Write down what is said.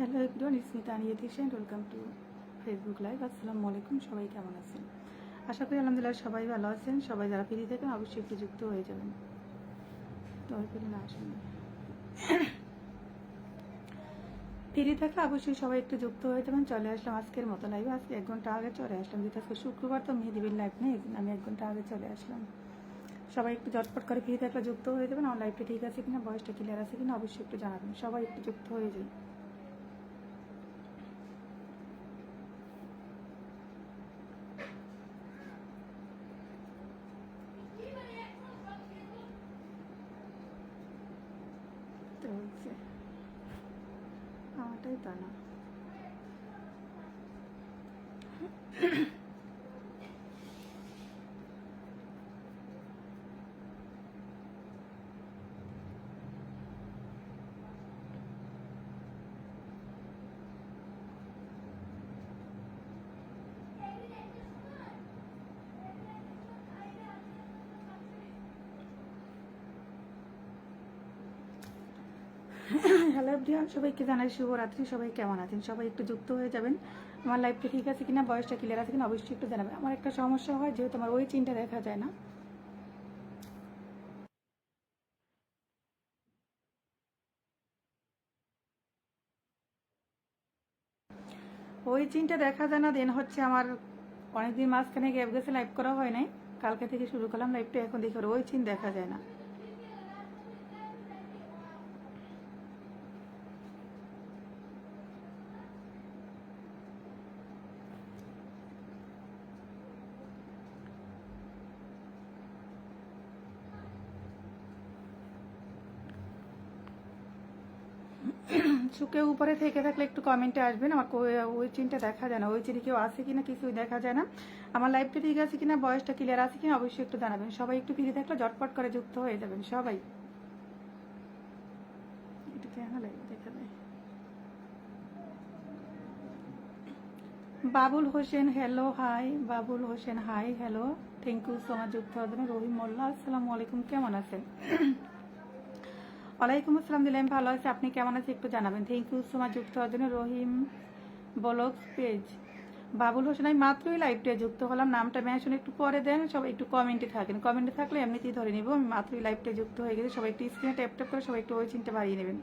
Hello everyone Smita আনিয়েতিস and welcome to Facebook live আসসালামু আলাইকুম, সবাই কেমন আছেন? আশা করি আলহামদুলিল্লাহ সবাই ভালো আছেন, সবাই যারা ফ্রি থাকেন অবশ্যই একটু যুক্ত হয়ে যাবেন। তো পেলে না আসেন। ফ্রি থাকলে অবশ্যই সবাই একটু যুক্ত হয়ে যাবেন, চলে আসলাম আজকের মতো লাইভে আজকে এক ঘণ্টা আগে চলে আসলাম, যেহেতু আজকে শুক্রবার, তো মেহেদিবির লাইভ নেই, আমি এক ঘণ্টা আগে চলে আসলাম। সবাই একটু ঝটপট করে ফ্রি থাকলে যুক্ত হয়ে যাবেন, আমার লাইভটা ঠিক আছে কিনা বয়সটা ক্লিয়ার আছে কিনা, অবশ্যই একটু জানাবেন, সবাই একটু যুক্ত হয়ে যান তো হচ্ছে আমারটাই তা না। হ্যালো এভরিওয়ান সবাইকে জানাই শুভরাত্রি। সবাই কেমন আছেন? সবাই একটু যুক্ত হয়ে যাবেন। আমার লাইফটা ঠিক আছে কিনা, বয়সটা ক্লিয়ার আছে কিনা, অবশ্যই একটু জানাবেন। আমার একটা সমস্যা হয়, যেহেতু আমার ওই চিনটা দেখা যায় না। ওই চিনটা দেখা যায় না দেন হচ্ছে আমার অনেকদিন মাঝখানে গ্যাপ গেছে লাইভ করা হয় নাই। কালকে থেকে শুরু করলাম লাইভটা এখন দেখি ওই চিন দেখা যায় না। সুখে উপরে থেকে থাকলে একটু কমেন্টে আসবেন। আমার ওই চিনটা দেখা যায় না। ওই চিনি কেউ আছে কিনা কিছুই দেখা যায় না। আমার লাইফটা ঠিক আছে কিনা, বয়সটা ক্লিয়ার আছে কিনা অবশ্যই একটু জানাবেন। সবাই একটু ফিরে থাকলে ঝটপট করে যুক্ত হয়ে যাবেন সবাই। Babul Hossain hello hi Babul Hossain hi hello thank you so much যুক্ত হওয়ার জন্য। রহিম মোল্লা, আসসালামু আলাইকুম। কেমন আছেন? ওয়ালাইকুম আসসালাম দিলাম ভালো আছে। আপনি কেমন আছে একটু জানাবেন। থ্যাংক ইউ সো মাচ যুক্ত হওয়ার জন্য রহিম ব্লগ পেজ। বাবুল হোসেন, আমি মাত্রই লাইভটা যুক্ত হলাম। নামটা মেনশন একটু পরে দেন, সবাই একটু কমেন্টে থাকেন। কমেন্টে থাকলে এমনিতেই ধরে নিব, আমি মাত্রই লাইভটা যুক্ত হয়ে গেছে। সবাই একটু স্ক্রিনে ট্যাপ ট্যাপ করে সবাই একটু ওই চিন্তা বাড়িয়ে নেবেন।